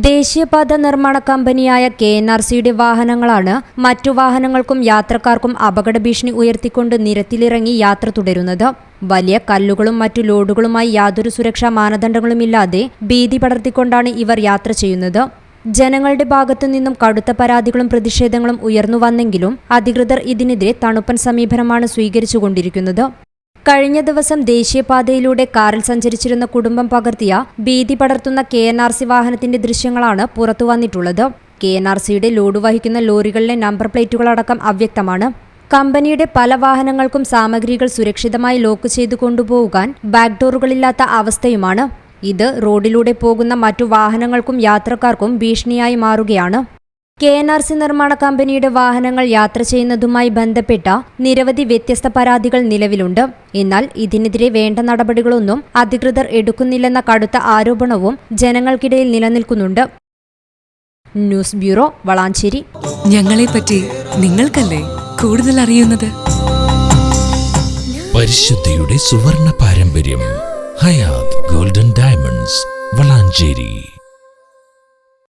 ദേശീയപാത നിർമ്മാണ കമ്പനിയായ കെ എൻ ആർ സിയുടെ വാഹനങ്ങളാണ് മറ്റു വാഹനങ്ങൾക്കും യാത്രക്കാർക്കും അപകട ഭീഷണി ഉയർത്തിക്കൊണ്ട് നിരത്തിലിറങ്ങി യാത്ര തുടരുന്നത്. വലിയ കല്ലുകളും മറ്റു ലോഡുകളുമായി യാതൊരു സുരക്ഷാ മാനദണ്ഡങ്ങളുമില്ലാതെ ഭീതി പടർത്തിക്കൊണ്ടാണ് ഇവർ യാത്ര ചെയ്യുന്നത്. ജനങ്ങളുടെ ഭാഗത്തു നിന്നും കടുത്ത പരാതികളും പ്രതിഷേധങ്ങളും ഉയർന്നു വന്നെങ്കിലും അധികൃതർ ഇതിനെതിരെ തണുപ്പൻ സമീപനമാണ് സ്വീകരിച്ചുകൊണ്ടിരിക്കുന്നത്. കഴിഞ്ഞ ദിവസം ദേശീയപാതയിലൂടെ കാറിൽ സഞ്ചരിച്ചിരുന്ന കുടുംബം പകർത്തിയ ഭീതി പടർത്തുന്ന കെ എൻ ആർ സി വാഹനത്തിന്റെ ദൃശ്യങ്ങളാണ് പുറത്തു വന്നിട്ടുള്ളത്. കെ എൻ ആർ സിയുടെ ലോഡ് വഹിക്കുന്ന ലോറികളിലെ നമ്പർ പ്ലേറ്റുകളടക്കം അവ്യക്തമാണ്. കമ്പനിയുടെ പല വാഹനങ്ങൾക്കും സാമഗ്രികൾ സുരക്ഷിതമായി ലോക്ക് ചെയ്തു കൊണ്ടുപോകാൻ ബാക്ക്ഡോറുകളില്ലാത്ത അവസ്ഥയുമാണ്. ഇത് റോഡിലൂടെ പോകുന്ന മറ്റു വാഹനങ്ങൾക്കും യാത്രക്കാർക്കും ഭീഷണിയായി മാറുകയാണ്. കെ എൻ ആർ സി നിർമ്മാണ കമ്പനിയുടെ വാഹനങ്ങൾ യാത്ര ചെയ്യുന്നതുമായി ബന്ധപ്പെട്ട നിരവധി വ്യത്യസ്ത പരാതികൾ നിലവിലുണ്ട്. എന്നാൽ ഇതിനെതിരെ വേണ്ട നടപടികളൊന്നും അധികൃതർ എടുക്കുന്നില്ലെന്ന കടുത്ത ആരോപണവും ജനങ്ങൾക്കിടയിൽ നിലനിൽക്കുന്നുണ്ട്. News bureau Valanchery. ഞങ്ങളെപ്പറ്റി നിങ്ങൾക്കല്ലേ കൂടുതൽ അറിയുന്നത്? പരിശുദ്ധിയുടെ സുവർണ പാരമ്പര്യം ഹയാത് ഗോൾഡൻ ഡയമണ്ട്സ് വളാഞ്ചേരി.